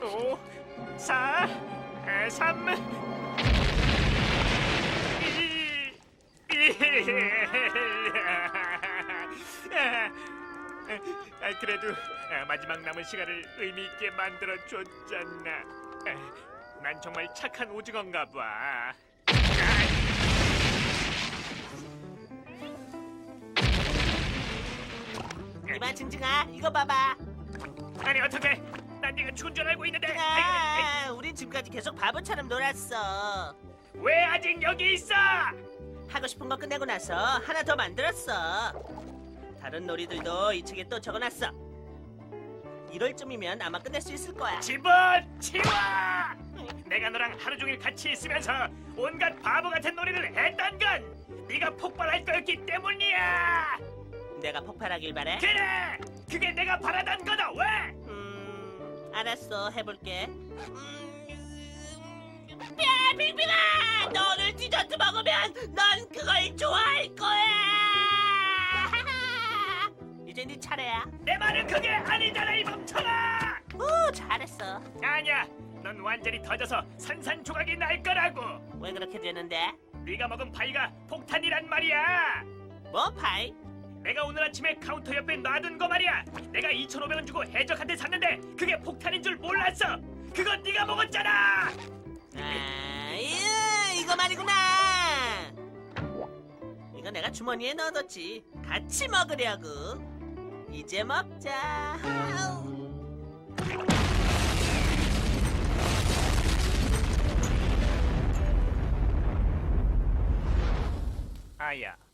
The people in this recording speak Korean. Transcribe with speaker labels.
Speaker 1: 오, 사, 에, 삼, 이, 이. 아, 그래도 아, 마지막 남은 시간을 의미 있게 만들어 줬잖아. 난 정말 착한 오징어인가 봐.
Speaker 2: 이봐 징징아 이거 봐봐
Speaker 1: 아니 어떻게? 난 네가 죽은 줄 알고 있는데.
Speaker 2: 아 우린 지금까지 계속 바보처럼 놀았어
Speaker 1: 왜 아직 여기 있어?
Speaker 2: 하고 싶은 거 끝내고 나서 하나 더 만들었어 다른 놀이들도 이 책에 또 적어놨어 1월쯤이면 아마 끝낼 수 있을 거야
Speaker 1: 집어 치워! 내가 너랑 하루 종일 같이 있으면서 온갖 바보 같은 놀이를 했던 건 네가 폭발할 거였기 때문이야.
Speaker 2: 내가 폭발하길 바래
Speaker 1: 그래, 그게 내가 바라던 거다. 왜?
Speaker 2: 음 알았어 해볼게. 음, 야 빙빙아 너를 디저트 먹으면 넌 그걸 좋아할 거야! 이제 네 차례야.
Speaker 1: 내 말은 그게 아니잖아 이 멍청아.
Speaker 2: 오 잘했어.
Speaker 1: 아니야, 넌 완전히 터져서 산산조각이 날 거라고.
Speaker 2: 왜 그렇게 되는데?
Speaker 1: 네가 먹은 파이가 폭탄이란 말이야.
Speaker 2: 뭐 파이
Speaker 1: 내가 오늘 아침에 카운터 옆에 놔둔 거 말이야. 내가 2,500원 주고 해적한테 샀는데 그게 폭탄인 줄 몰랐어. 그건 네가 먹었잖아.
Speaker 2: 아, 이거, 이거 말이구나. 이거 내가 주머니에 넣어뒀지. 같이 먹으려고. 이제 먹자. 아우.
Speaker 1: 아야,